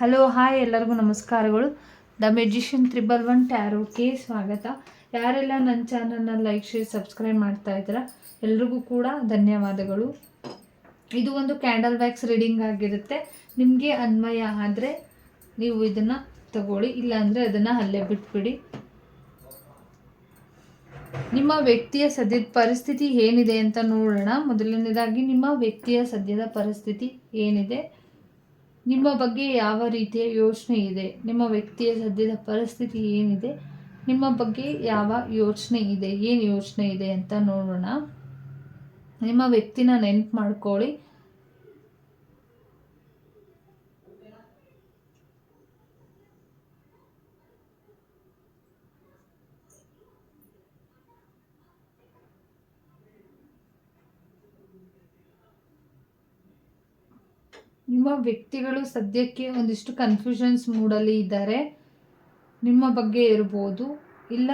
Hello, hi ಎಲ್ಲರಿಗೂ ನಮಸ್ಕಾರಗಳು. The magician triple one ಟ್ಯಾರೋಕ್ಕೆ ಸ್ವಾಗತ. ಯಾರೆಲ್ಲ ನನ್ನ ಚಾನಲ್ನ ಲೈಕ್, ಶೇರ್, ಸಬ್ಸ್ಕ್ರೈಬ್ ಮಾಡ್ತಾ ಇದ್ದೀರಾ, ಎಲ್ರಿಗೂ ಕೂಡ ಧನ್ಯವಾದಗಳು. ಇದು ಒಂದು ಕ್ಯಾಂಡಲ್ ವ್ಯಾಕ್ಸ್ ರೀಡಿಂಗ್ ಆಗಿರುತ್ತೆ. ನಿಮಗೆ ಅನ್ವಯ ಆದರೆ ನೀವು ಇದನ್ನು ತಗೊಳ್ಳಿ, ಇಲ್ಲಾಂದರೆ ಅದನ್ನು ಅಲ್ಲೇ ಬಿಟ್ಬಿಡಿ. ನಿಮ್ಮ ವ್ಯಕ್ತಿಯ ಸದ್ಯದ ಪರಿಸ್ಥಿತಿ ಏನಿದೆ ಅಂತ ನೋಡೋಣ. ಮೊದಲನೇದಾಗಿ, ನಿಮ್ಮ ವ್ಯಕ್ತಿಯ ಸದ್ಯದ ಪರಿಸ್ಥಿತಿ ಏನಿದೆ? ನಿಮ್ಮ ಬಗ್ಗೆ ಯಾವ ರೀತಿಯ ಯೋಚನೆ ಇದೆ? ನಿಮ್ಮ ವ್ಯಕ್ತಿಯ ಸದ್ಯದ ಪರಿಸ್ಥಿತಿ ಏನಿದೆ? ನಿಮ್ಮ ಬಗ್ಗೆ ಯಾವ ಯೋಚನೆ ಇದೆ? ಏನು ಯೋಚನೆ ಇದೆ ಅಂತ ನೋಡೋಣ. ನಿಮ್ಮ ವ್ಯಕ್ತಿನ ನೆನ್ಪು ಮಾಡ್ಕೊಳ್ಳಿ. ನಿಮ್ಮ ವ್ಯಕ್ತಿಗಳು ಸದ್ಯಕ್ಕೆ ಒಂದಿಷ್ಟು ಕನ್ಫ್ಯೂಷನ್ಸ್ ಮೂಡಲ್ಲಿ ಇದ್ದಾರೆ. ನಿಮ್ಮ ಬಗ್ಗೆ ಇರ್ಬೋದು. ಇಲ್ಲ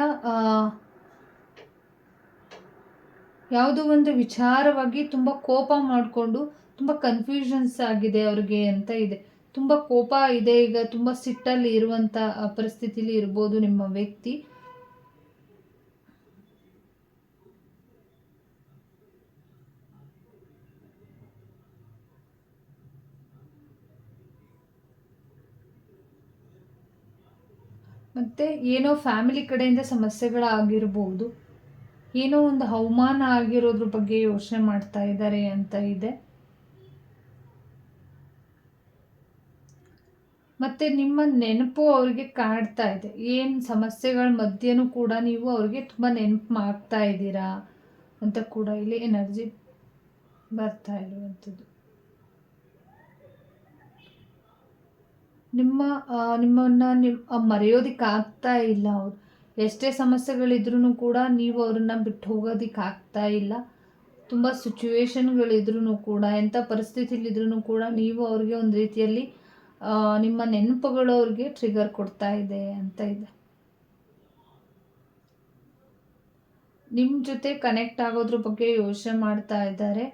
ಯಾವುದೋ ಒಂದು ವಿಚಾರವಾಗಿ ತುಂಬ ಕೋಪ ಮಾಡಿಕೊಂಡು ತುಂಬ ಕನ್ಫ್ಯೂಷನ್ಸ್ ಆಗಿದೆ ಅವ್ರಿಗೆ ಅಂತ ಇದೆ. ತುಂಬ ಕೋಪ ಇದೆ. ಈಗ ತುಂಬ ಸಿಟ್ಟಲ್ಲಿ ಇರುವಂಥ ಪರಿಸ್ಥಿತಿಲಿ ಇರ್ಬೋದು ನಿಮ್ಮ ವ್ಯಕ್ತಿ. ಮತ್ತು ಏನೋ ಫ್ಯಾಮಿಲಿ ಕಡೆಯಿಂದ ಸಮಸ್ಯೆಗಳಾಗಿರ್ಬೋದು. ಏನೋ ಒಂದು ಅವಮಾನ ಆಗಿರೋದ್ರ ಬಗ್ಗೆ ಯೋಚನೆ ಮಾಡ್ತಾ ಇದ್ದಾರೆ ಅಂತ ಇದೆ. ಮತ್ತು ನಿಮ್ಮ ನೆನಪು ಅವರಿಗೆ ಕಾಡ್ತಾ ಇದೆ. ಏನು ಸಮಸ್ಯೆಗಳ ಮಧ್ಯೆನೂ ಕೂಡ ನೀವು ಅವ್ರಿಗೆ ತುಂಬ ನೆನಪು ಮಾಡ್ತಾ ಇದ್ದೀರಾ ಅಂತ ಕೂಡ ಇಲ್ಲಿ ಎನರ್ಜಿ ಬರ್ತಾ ಇರುವಂಥದ್ದು. ನಿಮ್ಮ ನಿಮ್ಮನ್ನು ನಿಮ್ಮ ಮರೆಯೋದಿಕ್ಕೆ ಆಗ್ತಾ ಇಲ್ಲ ಅವ್ರು. ಎಷ್ಟೇ ಸಮಸ್ಯೆಗಳಿದ್ರೂ ಕೂಡ ನೀವು ಅವ್ರನ್ನ ಬಿಟ್ಟು ಹೋಗೋದಿಕ್ಕೆ ಆಗ್ತಾ ಇಲ್ಲ. ತುಂಬ ಸಿಚುವೇಶನ್ಗಳಿದ್ರೂ ಕೂಡ, ಎಂಥ ಪರಿಸ್ಥಿತಿಲಿದ್ರೂ ಕೂಡ ನೀವು ಅವ್ರಿಗೆ ಒಂದು ರೀತಿಯಲ್ಲಿ ನಿಮ್ಮ ನೆನಪುಗಳು ಅವ್ರಿಗೆ ಟ್ರಿಗರ್ ಕೊಡ್ತಾ ಇದೆ ಅಂತ ಇದೆ. ನಿಮ್ಮ ಜೊತೆ ಕನೆಕ್ಟ್ ಆಗೋದ್ರ ಬಗ್ಗೆ ಯೋಚನೆ ಮಾಡ್ತಾ ಇದ್ದಾರೆ.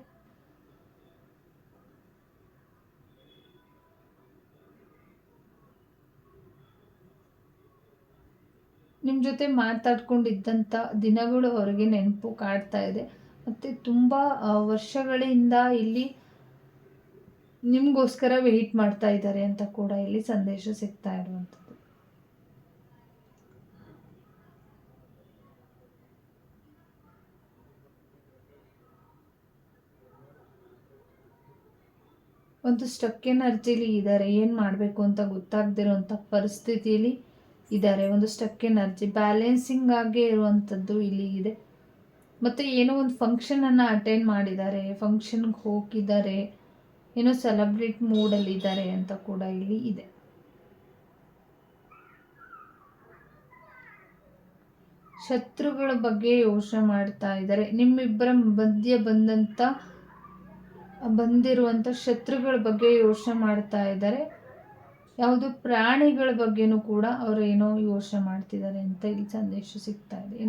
ನಿಮ್ಮ ಜೊತೆ ಮಾತಾಡ್ಕೊಂಡಿದ್ದಂಥ ದಿನಗಳು ಹೊರಗೆ ನೆನಪು ಕಾಡ್ತಾ ಇದೆ. ಮತ್ತು ತುಂಬ ವರ್ಷಗಳಿಂದ ಇಲ್ಲಿ ನಿಮಗೋಸ್ಕರ ವೆಯ್ಟ್ ಮಾಡ್ತಾ ಇದ್ದಾರೆ ಅಂತ ಕೂಡ ಇಲ್ಲಿ ಸಂದೇಶ ಸಿಗ್ತಾ ಇರುವಂಥದ್ದು. ಒಂದು ಸ್ಟಕ್ ಎನರ್ಜಿಲಿ ಇದ್ದಾರೆ, ಏನು ಮಾಡಬೇಕು ಅಂತ ಗೊತ್ತಾಗದಿರೋಂಥ ಪರಿಸ್ಥಿತಿಯಲ್ಲಿ ಇದ್ದಾರೆ. ಒಂದು ಸ್ಟಕ್ ಎನರ್ಜಿ ಬ್ಯಾಲೆನ್ಸಿಂಗ್ ಆಗೇ ಇರುವಂಥದ್ದು ಇಲ್ಲಿ ಇದೆ. ಮತ್ತು ಏನೋ ಒಂದು ಫಂಕ್ಷನನ್ನು ಅಟೆಂಡ್ ಮಾಡಿದ್ದಾರೆ ಫಂಕ್ಷನ್ಗೆ ಹೋಗಿದ್ದಾರೆ, ಏನೋ ಸೆಲೆಬ್ರೇಟ್ ಮೂಡಲ್ಲಿದ್ದಾರೆ ಅಂತ ಕೂಡ ಇಲ್ಲಿ ಇದೆ. ಶತ್ರುಗಳ ಬಗ್ಗೆ ಯೋಚನೆ ಮಾಡ್ತಾ ಇದ್ದಾರೆ. ನಿಮ್ಮಿಬ್ಬರ ಮಧ್ಯೆ ಬಂದಂಥ ಬಂದಿರುವಂಥ ಶತ್ರುಗಳ ಬಗ್ಗೆ ಯೋಚನೆ ಮಾಡ್ತಾ ಇದ್ದಾರೆ. ಯಾವುದು ಪ್ರಾಣಿಗಳ ಬಗ್ಗೆನೂ ಕೂಡ ಅವರು ಏನೋ ಯೋಚನೆ ಮಾಡ್ತಿದ್ದಾರೆ ಅಂತ ಇಲ್ಲಿ ಸಂದೇಶ ಸಿಗ್ತಾ ಇದೆ.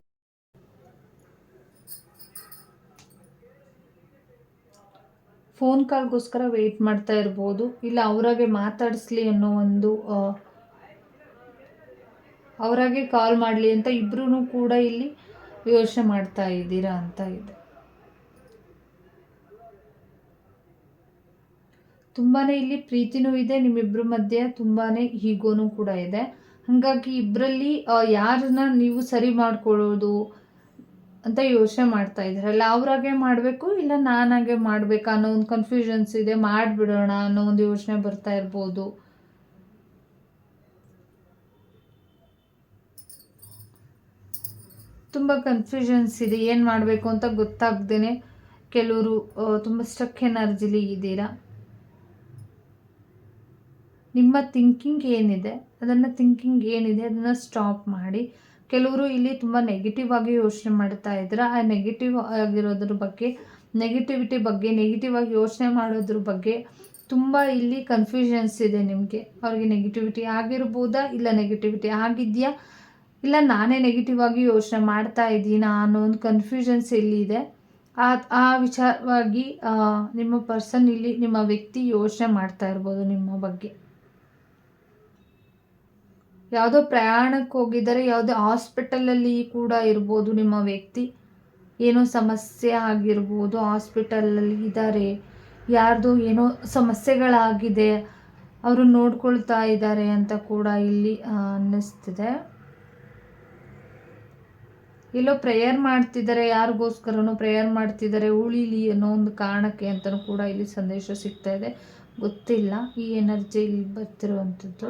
ಫೋನ್ ಕಾಲ್ಗೋಸ್ಕರ ವೆಯ್ಟ್ ಮಾಡ್ತಾ ಇರ್ಬೋದು. ಇಲ್ಲ, ಅವರಾಗೆ ಮಾತಾಡಿಸ್ಲಿ ಅನ್ನೋ ಒಂದು ಅವರಾಗೆ ಕಾಲ್ ಮಾಡಲಿ ಅಂತ ಇಬ್ಬರೂ ಕೂಡ ಇಲ್ಲಿ ಯೋಚನೆ ಮಾಡ್ತಾ ಇದ್ದೀರಾ ಅಂತ ಇದೆ. ತುಂಬಾ ಇಲ್ಲಿ ಪ್ರೀತಿನೂ ಇದೆ ನಿಮ್ಮಿಬ್ಬರ ಮಧ್ಯೆ ತುಂಬಾ ಹೀಗೋನೂ ಕೂಡ ಇದೆ. ಹಾಗಾಗಿ ಇಬ್ಬರಲ್ಲಿ ಯಾರನ್ನ ನೀವು ಸರಿ ಮಾಡ್ಕೊಳ್ಳೋದು ಅಂತ ಯೋಚನೆ ಮಾಡ್ತಾ ಇದ್ದೀರಲ್ಲ, ಅವ್ರಾಗೆ ಮಾಡಬೇಕು ಇಲ್ಲ ನಾನಾಗೆ ಮಾಡಬೇಕಾ ಅನ್ನೋ ಒಂದು ಕನ್ಫ್ಯೂಷನ್ಸ್ ಇದೆ, ಮಾಡಿಬಿಡೋಣ ಅನ್ನೋ ಒಂದು ಯೋಚನೆ ಬರ್ತಾ ಇರ್ಬೋದು? ತುಂಬ ಕನ್ಫ್ಯೂಷನ್ಸ್ ಇದೆ, ಏನು ಮಾಡಬೇಕು ಅಂತ ಗೊತ್ತಾಗ್ದೇ ಕೆಲವರು ತುಂಬ ಸ್ಟಕ್ ಎನರ್ಜಿಲಿ ಇದ್ದೀರಾ? ನಿಮ್ಮ ಥಿಂಕಿಂಗ್ ಏನಿದೆ, ಅದನ್ನು ಥಿಂಕಿಂಗ್ ಏನಿದೆ, ಅದನ್ನು ಸ್ಟಾಪ್ ಮಾಡಿ. ಕೆಲವರು ಇಲ್ಲಿ ತುಂಬ ನೆಗೆಟಿವ್ ಆಗಿ ಯೋಚನೆ ಮಾಡ್ತಾ ಇದ್ರೆ. ಆ ನೆಗೆಟಿವ್ ಆಗಿರೋದ್ರ ಬಗ್ಗೆ ನೆಗೆಟಿವಿಟಿ ಬಗ್ಗೆ ನೆಗೆಟಿವ್ ಆಗಿ ಯೋಚನೆ ಮಾಡೋದ್ರ ಬಗ್ಗೆ ತುಂಬ ಇಲ್ಲಿ ಕನ್ಫ್ಯೂಷನ್ಸ್ ಇದೆ ನಿಮಗೆ. ಅವ್ರಿಗೆ ನೆಗೆಟಿವಿಟಿ ಆಗಿರ್ಬೋದಾ, ಇಲ್ಲ ನೆಗೆಟಿವಿಟಿ ಆಗಿದೆಯಾ, ಇಲ್ಲ ನಾನೇ ನೆಗೆಟಿವ್ ಆಗಿ ಯೋಚನೆ ಮಾಡ್ತಾ ಇದ್ದೀನಾ ಅನ್ನೋ ಒಂದು ಕನ್ಫ್ಯೂಷನ್ಸ್ ಇದೆ. ಆ ಆ ವಿಚಾರವಾಗಿ ನಿಮ್ಮ ಪರ್ಸನ್ ಇಲ್ಲಿ, ನಿಮ್ಮ ವ್ಯಕ್ತಿ ಯೋಚನೆ ಮಾಡ್ತಾ ಇರ್ಬೋದು ನಿಮ್ಮ ಬಗ್ಗೆ. ಯಾವುದೋ ಪ್ರಯಾಣಕ್ಕೆ ಹೋಗಿದ್ದಾರೆ, ಯಾವುದೋ ಹಾಸ್ಪಿಟಲಲ್ಲಿ ಕೂಡ ಇರ್ಬೋದು ನಿಮ್ಮ ವ್ಯಕ್ತಿ. ಏನೋ ಸಮಸ್ಯೆ ಆಗಿರ್ಬೋದು ಹಾಸ್ಪಿಟಲಲ್ಲಿ ಇದ್ದಾರೆ. ಯಾರ್ದು ಏನೋ ಸಮಸ್ಯೆಗಳಾಗಿದೆ, ಅವರು ನೋಡ್ಕೊಳ್ತಾ ಇದ್ದಾರೆ ಅಂತ ಕೂಡ ಇಲ್ಲಿ ಅನ್ನಿಸ್ತಿದೆ. ಎಲ್ಲೋ ಪ್ರೇಯರ್ ಮಾಡ್ತಿದ್ದಾರೆ, ಯಾರಿಗೋಸ್ಕರನೋ ಪ್ರೇಯರ್ ಮಾಡ್ತಿದ್ದಾರೆ, ಉಳಿಲಿ ಅನ್ನೋ ಒಂದು ಕಾರಣಕ್ಕೆ ಅಂತಲೂ ಕೂಡ ಇಲ್ಲಿ ಸಂದೇಶ ಸಿಗ್ತಾ ಇದೆ. ಗೊತ್ತಿಲ್ಲ, ಈ ಎನರ್ಜಿ ಇಲ್ಲಿ ಬರ್ತಿರುವಂಥದ್ದು.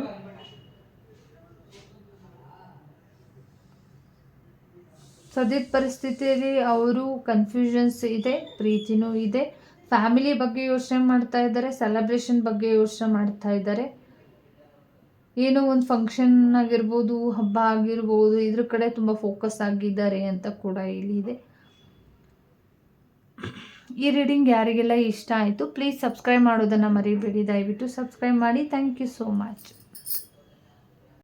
ಸದ್ಯದ ಪರಿಸ್ಥಿತಿಯಲ್ಲಿ ಅವರು ಕನ್ಫ್ಯೂಷನ್ಸ್ ಇದೆ, ಪ್ರೀತಿನೂ ಇದೆ. ಫ್ಯಾಮಿಲಿ ಬಗ್ಗೆ ಯೋಚನೆ ಮಾಡ್ತಾ ಇದ್ದಾರೆ ಸೆಲೆಬ್ರೇಷನ್ ಬಗ್ಗೆ ಯೋಚನೆ ಮಾಡ್ತಾ ಇದ್ದಾರೆ. ಏನೋ ಒಂದು ಫಂಕ್ಷನ್ ಆಗಿರ್ಬೋದು, ಹಬ್ಬ ಆಗಿರ್ಬೋದು, ಇದ್ರ ಕಡೆ ತುಂಬ ಫೋಕಸ್ ಆಗಿದ್ದಾರೆ ಅಂತ ಕೂಡ ಇಲ್ಲಿ ಇದೆ ಈ ರೀಡಿಂಗ್ ಯಾರಿಗೆಲ್ಲ ಇಷ್ಟ ಆಯಿತು ಪ್ಲೀಸ್ ಸಬ್ಸ್ಕ್ರೈಬ್ ಮಾಡೋದನ್ನು ಮರಿಬೇಡಿ. ದಯವಿಟ್ಟು ಸಬ್ಸ್ಕ್ರೈಬ್ ಮಾಡಿ. Thank you so much